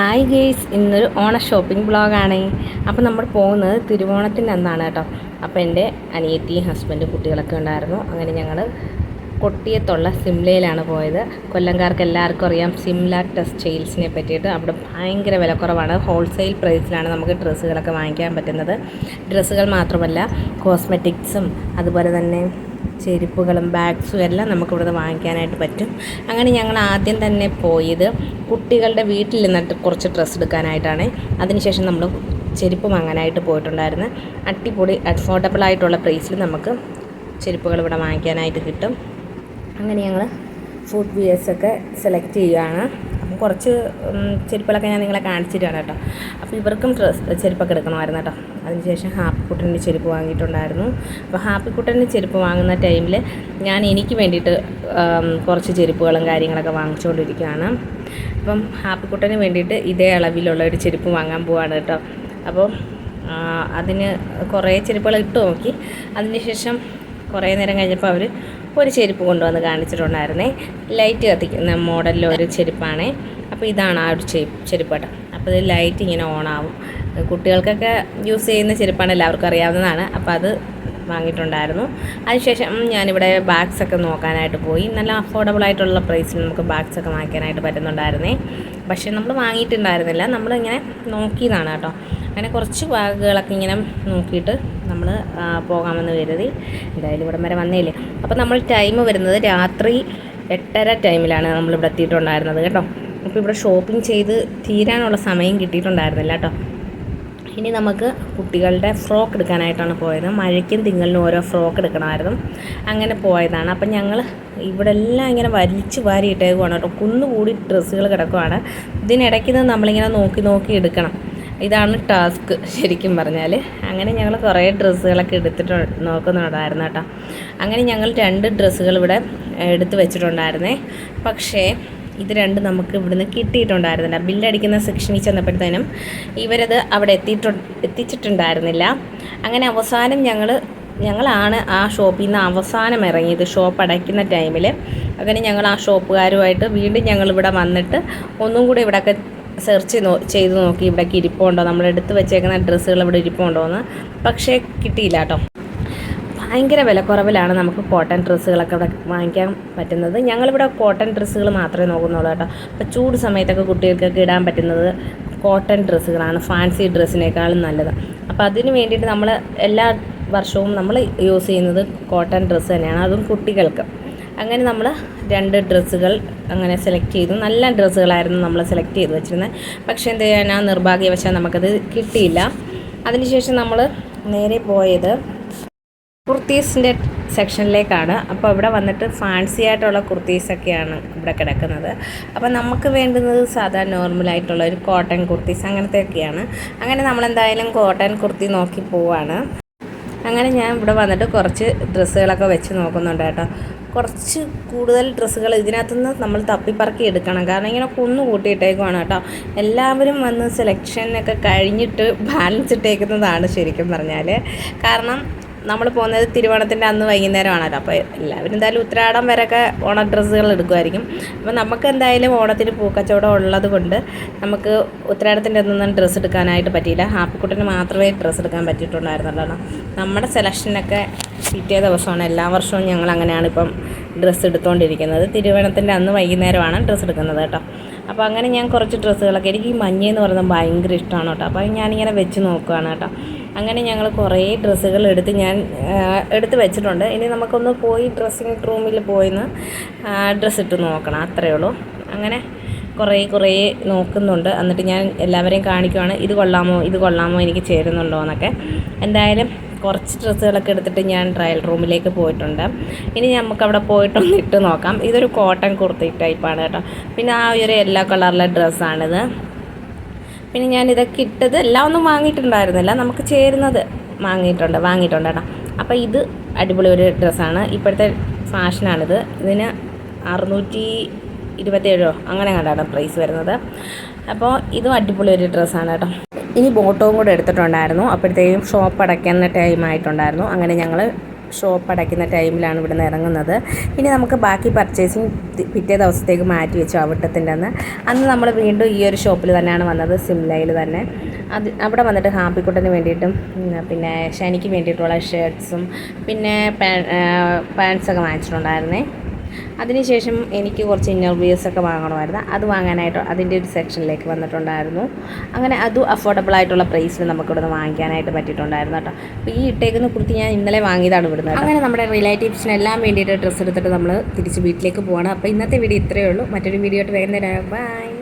Hi guys ഇന്നൊരു ഓണ shopping ബ്ലോഗാണ് അപ്പോൾ നമ്മൾ പോകുന്നത് തിരുവോണത്തിന്റെ അന്നാണ് കേട്ടോ. അപ്പോൾ എന്റെ അനിയത്തിയും ഹസ്ബൻഡും കുട്ടികളൊക്കെ ഉണ്ടായിരുന്നു. അങ്ങനെ ഞങ്ങൾ കൊട്ടിയത്തുള്ള സിംലയിലാണ് പോയത്. കൊല്ലംകാർക്ക് എല്ലാവർക്കും അറിയാം സിംല ടെക്സ്റ്റൈൽസിനെ പറ്റിയിട്ട് അവിടെ ഭയങ്കര വിലക്കുറവാണ്. ഹോൾസെയിൽ പ്രൈസിലാണ് നമുക്ക് ഡ്രസ്സുകളൊക്കെ വാങ്ങിക്കാൻ പറ്റുന്നത്. ഡ്രസ്സുകൾ മാത്രമല്ല കോസ്മെറ്റിക്സും അതുപോലെ തന്നെ ചെരുപ്പുകളും ബാഗ്സും എല്ലാം നമുക്കിവിടുന്ന് വാങ്ങിക്കാനായിട്ട് പറ്റും. അങ്ങനെ ഞങ്ങൾ ആദ്യം തന്നെ പോയത് കുട്ടികളുടെ വീട്ടിൽ നിന്നിട്ട് കുറച്ച് ഡ്രസ്സ് എടുക്കാനായിട്ടാണ്. അതിനുശേഷം നമ്മൾ ചെരുപ്പ് വാങ്ങാനായിട്ട് പോയിട്ടുണ്ടായിരുന്നു. അടിപൊളി അഫോർഡബിൾ ആയിട്ടുള്ള പ്രൈസിൽ നമുക്ക് ചെരുപ്പുകൾ ഇവിടെ വാങ്ങിക്കാനായിട്ട് കിട്ടും. അങ്ങനെ ഞങ്ങൾ ഫുഡ് വിയേഴ്സൊക്കെ സെലക്ട് ചെയ്യുകയാണ്. കുറച്ച് ചെരുപ്പുകളൊക്കെ ഞാൻ നിങ്ങളെ കാണിച്ചിട്ടാണ് കേട്ടോ. അപ്പോൾ ഇവർക്കും ഡ്രസ് ചെരുപ്പൊക്കെ എടുക്കണമായിരുന്നു കേട്ടോ. അതിനുശേഷം ഹാപ്പിക്കുട്ടന്റെ ചെരുപ്പ് വാങ്ങിയിട്ടുണ്ടായിരുന്നു. അപ്പോൾ ഹാപ്പിക്കുട്ടന്റെ ചെരുപ്പ് വാങ്ങുന്ന ടൈമിൽ ഞാൻ എനിക്ക് വേണ്ടിയിട്ട് കുറച്ച് ചെരുപ്പുകളും കാര്യങ്ങളൊക്കെ വാങ്ങിച്ചുകൊണ്ടിരിക്കുകയാണ്. അപ്പം ഹാപ്പിക്കുട്ടന് വേണ്ടിയിട്ട് ഇതേ അളവിലുള്ള ഒരു ചെരുപ്പ് വാങ്ങാൻ പോവാണ് കേട്ടോ. അപ്പോൾ അതിന് കുറേ ചെരുപ്പുകൾ ഇട്ട് നോക്കി. അതിനുശേഷം കുറേ നേരം കഴിഞ്ഞപ്പോൾ അവർ ഒരു ചെരുപ്പ് കൊണ്ടുവന്ന് കാണിച്ചിട്ടുണ്ടായിരുന്നേ. ലൈറ്റ് കത്തിക്കുന്ന മോഡലിലെ ഒരു ചെരുപ്പാണേ. അപ്പോൾ ഇതാണ് ആ ഒരു ചെരുപ്പ് കേട്ടോ അപ്പോൾ ഇത് ലൈറ്റ് ഇങ്ങനെ ഓണാവും കുട്ടികൾക്കൊക്കെ യൂസ് ചെയ്യുന്ന ചെരുപ്പാണ് എല്ലാവർക്കും അറിയാവുന്നതാണ്. അപ്പോൾ അത് വാങ്ങിയിട്ടുണ്ടായിരുന്നു. അതിനുശേഷം ഞാനിവിടെ ബാഗ്സൊക്കെ നോക്കാനായിട്ട് പോയി. നല്ല അഫോർഡബിൾ ആയിട്ടുള്ള പ്രൈസിൽ നമുക്ക് ബാഗ്സൊക്കെ വാങ്ങിക്കാനായിട്ട് പറ്റുന്നുണ്ടായിരുന്നേ. പക്ഷേ നമ്മൾ വാങ്ങിയിട്ടുണ്ടായിരുന്നില്ല. നമ്മളിങ്ങനെ നോക്കിയതാണ് കേട്ടോ. അങ്ങനെ കുറച്ച് ബാഗുകളൊക്കെ ഇങ്ങനെ നോക്കിയിട്ട് നമ്മൾ പോകാമെന്ന് കരുതി. എന്തായാലും ഇവിടം വരെ വന്നേലേ അപ്പോൾ നമ്മൾ ടൈം വരുന്നത് രാത്രി എട്ടര ടൈമിലാണ് നമ്മളിവിടെ എത്തിയിട്ടുണ്ടായിരുന്നത് കേട്ടോ. അപ്പോൾ ഇവിടെ ഷോപ്പിംഗ് ചെയ്ത് തീരാനുള്ള സമയം കിട്ടിയിട്ടുണ്ടായിരുന്നില്ല കേട്ടോ. ഇനി നമുക്ക് കുട്ടികളുടെ ഫ്രോക്ക് എടുക്കാനായിട്ടാണ് പോയത്. മഴയ്ക്കും തിങ്ങലിനും ഓരോ ഫ്രോക്ക് എടുക്കണമായിരുന്നു. അങ്ങനെ പോയതാണ്. അപ്പം ഞങ്ങൾ ഇവിടെ എല്ലാം ഇങ്ങനെ വലിച്ചു വാരി ഇട്ടേക്കുവാണ് കേട്ടോ. കുന്നുകൂടി ഡ്രസ്സുകൾ കിടക്കുവാണ്. ഇതിനിടയ്ക്ക് നിന്ന് നമ്മളിങ്ങനെ നോക്കി നോക്കി എടുക്കണം. ഇതാണ് ടാസ്ക് ശരിക്കും പറഞ്ഞാൽ അങ്ങനെ ഞങ്ങൾ കുറേ ഡ്രസ്സുകളൊക്കെ എടുത്തിട്ട് നോക്കുന്നുണ്ടായിരുന്നു കേട്ടോ. അങ്ങനെ ഞങ്ങൾ രണ്ട് ഡ്രസ്സുകൾ ഇവിടെ എടുത്ത് വെച്ചിട്ടുണ്ടായിരുന്നേ. പക്ഷേ ഇത് രണ്ടും നമുക്ക് ഇവിടുന്ന് കിട്ടിയിട്ടുണ്ടായിരുന്നില്ല. ബില്ലടിക്കുന്ന സെക്ഷനിൽ ചെന്നപ്പോഴത്തേനും ഇവരത് അവിടെ എത്തിയിട്ടുണ്ട് എത്തിച്ചിട്ടുണ്ടായിരുന്നില്ല. അങ്ങനെ അവസാനം ഞങ്ങൾ ഞങ്ങളാണ് ആ ഷോപ്പിൽ നിന്ന് അവസാനം ഇറങ്ങിയത് ഷോപ്പ് അടയ്ക്കുന്ന ടൈമിൽ അങ്ങനെ ഞങ്ങൾ ആ ഷോപ്പുകാരുമായിട്ട് വീണ്ടും ഞങ്ങൾ ഇവിടെ വന്നിട്ട് ഒന്നും കൂടി ഇവിടെയൊക്കെ സെർച്ച് നോ ചെയ്ത് നോക്കി ഇവിടേക്ക് ഇരിപ്പുണ്ടോ? നമ്മൾ എടുത്ത് വെച്ചേക്കുന്ന ഡ്രസ്സുകൾ ഇവിടെ ഇരിപ്പുണ്ടോ എന്ന് പക്ഷേ കിട്ടിയില്ല കേട്ടോ. ഭയങ്കര വിലക്കുറവിലാണ് നമുക്ക് കോട്ടൺ ഡ്രസ്സുകളൊക്കെ ഇവിടെ വാങ്ങിക്കാൻ പറ്റുന്നത്. ഞങ്ങളിവിടെ കോട്ടൺ ഡ്രസ്സുകൾ മാത്രമേ നോക്കുന്നുള്ളൂ കേട്ടോ. അപ്പോൾ ചൂട് സമയത്തൊക്കെ കുട്ടികൾക്കൊക്കെ ഇടാൻ പറ്റുന്നത് കോട്ടൺ ഡ്രസ്സുകളാണ് ഫാൻസി ഡ്രസ്സിനേക്കാളും നല്ലത്. അപ്പോൾ അതിന് വേണ്ടിയിട്ട് നമ്മൾ എല്ലാ വർഷവും നമ്മൾ യൂസ് ചെയ്യുന്നത് കോട്ടൺ ഡ്രസ്സ് തന്നെയാണ് അതും കുട്ടികൾക്ക്. അങ്ങനെ നമ്മൾ രണ്ട് ഡ്രസ്സുകൾ അങ്ങനെ സെലക്ട് ചെയ്തു. നല്ല ഡ്രസ്സുകളായിരുന്നു നമ്മൾ സെലക്ട് ചെയ്ത് വെച്ചിരുന്നത്. പക്ഷേ എന്ത് ചെയ്യാനാ നിർഭാഗ്യവശാൽ നമുക്കത് കിട്ടിയില്ല. അതിനുശേഷം നമ്മൾ നേരെ പോയത് കുർത്തീസിന്റെ സെക്ഷനിലേക്കാണ്. അപ്പോൾ ഇവിടെ വന്നിട്ട് ഫാൻസി ആയിട്ടുള്ള കുർത്തീസൊക്കെയാണ് ഇവിടെ കിടക്കുന്നത്. അപ്പോൾ നമുക്ക് വേണ്ടുന്നത് സാധാ നോർമലായിട്ടുള്ള ഒരു കോട്ടൺ കുർത്തീസ് അങ്ങനത്തെയൊക്കെയാണ്. അങ്ങനെ നമ്മളെന്തായാലും കോട്ടൺ കുർത്തി നോക്കി പോവാണ്. അങ്ങനെ ഞാൻ ഇവിടെ വന്നിട്ട് കുറച്ച് ഡ്രസ്സുകളൊക്കെ വെച്ച് നോക്കുന്നുണ്ട് കേട്ടോ. കുറച്ച് കൂടുതൽ ഡ്രസ്സുകൾ ഇതിനകത്തുനിന്ന് നമ്മൾ തപ്പിപ്പറക്കി എടുക്കണം. കാരണം ഇങ്ങനെ കുന്നു കൂട്ടിയിട്ടേക്കുവാണ് കേട്ടോ. എല്ലാവരും വന്ന് സെലക്ഷനൊക്കെ കഴിഞ്ഞിട്ട് ബാലൻസ് ഇട്ടേക്കുന്നതാണ് ശരിക്കും പറഞ്ഞാൽ കാരണം നമ്മൾ പോകുന്നത് തിരുവോണത്തിന്റെ അന്ന് വൈകുന്നേരമാണല്ലോ. അപ്പോൾ എല്ലാവരും എന്തായാലും ഉത്രാടം വരെയൊക്കെ ഓണ ഡ്രസ്സുകൾ എടുക്കുമായിരിക്കും. അപ്പോൾ നമുക്ക് എന്തായാലും ഓണത്തിന് പൂക്കച്ചവടം ഉള്ളത് കൊണ്ട് നമുക്ക് ഉത്തരാടത്തിന്റെ അന്നൊന്നും ഡ്രസ്സ് എടുക്കാനായിട്ട് പറ്റിയില്ല. ഹാപ്പിക്കുട്ടിന് മാത്രമേ ഡ്രസ്സ് എടുക്കാൻ പറ്റിയിട്ടുണ്ടായിരുന്നുള്ളൂ നമ്മുടെ സെലക്ഷനൊക്കെ പിറ്റേ ദിവസമാണ്. എല്ലാ വർഷവും ഞങ്ങൾ അങ്ങനെയാണ് ഇപ്പം ഡ്രസ്സ് എടുത്തുകൊണ്ടിരിക്കുന്നത് തിരുവോണത്തിന്റെ അന്ന് വൈകുന്നേരമാണ് ഡ്രസ്സ് എടുക്കുന്നത് കേട്ടോ. അപ്പോൾ അങ്ങനെ ഞാൻ കുറച്ച് ഡ്രസ്സുകളൊക്കെ എനിക്ക് ഈ മഞ്ഞ എന്ന് പറയുന്നത് ഭയങ്കര ഇഷ്ടമാണ് കേട്ടോ. അപ്പോൾ ഞാനിങ്ങനെ വെച്ച് നോക്കുകയാണ് കേട്ടോ. അങ്ങനെ ഞങ്ങൾ കുറേ ഡ്രസ്സുകൾ എടുത്ത് ഞാൻ എടുത്ത് വെച്ചിട്ടുണ്ട്. ഇനി നമുക്കൊന്ന് പോയി ഡ്രസ്സിങ് റൂമിൽ പോയിന്ന് ഡ്രസ്സ് ഇട്ട് നോക്കണം. അത്രയേ ഉള്ളൂ. അങ്ങനെ കുറേ കുറേ നോക്കുന്നുണ്ട്. എന്നിട്ട് ഞാൻ എല്ലാവരെയും കാണിക്കുവാണ്. ഇത് കൊള്ളാമോ? ഇത് കൊള്ളാമോ? എനിക്ക് ചേരുന്നുണ്ടോ എന്നൊക്കെ. എന്തായാലും കുറച്ച് ഡ്രസ്സുകളൊക്കെ എടുത്തിട്ട് ഞാൻ ട്രയൽ റൂമിലേക്ക് പോയിട്ടുണ്ട്. ഇനി നമുക്ക് അവിടെ പോയിട്ടൊന്ന് ഇട്ട് നോക്കാം. ഇതൊരു കോട്ടൺ കുർത്തി ടൈപ്പാണ് കേട്ടോ. പിന്നെ ആ ഒരു യെല്ലോ കളറിലെ ഡ്രസ്സാണിത്. പിന്നെ ഞാൻ ഇതൊക്കെ ഇട്ടത് എല്ലാം ഒന്നും വാങ്ങിയിട്ടുണ്ടായിരുന്നില്ല. നമുക്ക് ചേരുന്നത് വാങ്ങിയിട്ടുണ്ട് വാങ്ങിയിട്ടുണ്ട് കേട്ടോ. അപ്പോൾ ഇത് അടിപൊളി ഒരു ഡ്രസ്സാണ്. ഇപ്പോഴത്തെ ഫാഷനാണിത്. ഇതിന് അറുന്നൂറ്റി ഇരുപത്തേഴോ അങ്ങനെ കണ്ടാണ് പ്രൈസ് വരുന്നത്. അപ്പോൾ ഇതും അടിപൊളി ഒരു ഡ്രസ്സാണ് കേട്ടോ. ഇനി ബോട്ടവും കൂടെ എടുത്തിട്ടുണ്ടായിരുന്നു. അപ്പോഴത്തേക്കും ഷോപ്പ് അടയ്ക്കുന്ന ടൈം ആയിട്ടുണ്ടായിരുന്നു. അങ്ങനെ ഞങ്ങൾ ഷോപ്പ് അടയ്ക്കുന്ന ടൈമിലാണ് ഇവിടെ നിന്ന് ഇറങ്ങുന്നത്. ഇനി നമുക്ക് ബാക്കി പർച്ചേസിങ് പിറ്റേ ദിവസത്തേക്ക് മാറ്റി വെച്ചു അവിട്ടത്തിന്റെ അന്ന്. അന്ന് നമ്മൾ വീണ്ടും ഈ ഒരു ഷോപ്പിൽ തന്നെയാണ് വന്നത് സിംലയിൽ തന്നെ. അത് അവിടെ വന്നിട്ട് ഹാപ്പിക്കുട്ടന് വേണ്ടിയിട്ടും പിന്നെ ഷനിക്ക് വേണ്ടിയിട്ടുള്ള ഷർട്ട്സും പിന്നെ പാൻസൊക്കെ വാങ്ങിച്ചിട്ടുണ്ടായിരുന്നേ. അതിനുശേഷം എനിക്ക് കുറച്ച് ഇന്നർ ഒക്കെ വാങ്ങണമായിരുന്നു. അത് വാങ്ങാനായിട്ട് അതിന്റെ ഒരു സെക്ഷനിലേക്ക് വന്നിട്ടുണ്ടായിരുന്നു. അങ്ങനെ അതും അഫോർഡബിൾ ആയിട്ടുള്ള പ്രൈസിൽ നമുക്ക് നിന്ന് വാങ്ങിക്കാനായിട്ട് പറ്റിയിട്ടുണ്ടായിരുന്നു കേട്ടോ. അപ്പോൾ ഈ ഇട്ടേക്കുന്ന കുർത്തി ഞാൻ ഇന്നലെ വാങ്ങിയതാണ് ഇവിടുന്ന് അങ്ങനെ നമ്മുടെ റിലേറ്റീവ്സിനെല്ലാം വേണ്ടിയിട്ട് ഡ്രസ്സ് എടുത്തിട്ട് നമ്മൾ തിരിച്ച് വീട്ടിലേക്ക് പോകണം അപ്പോൾ ഇന്നത്തെ വീഡിയോ ഇത്രയേ ഉള്ളൂ. മറ്റൊരു വീഡിയോ ആയിട്ട് തരാം ബൈ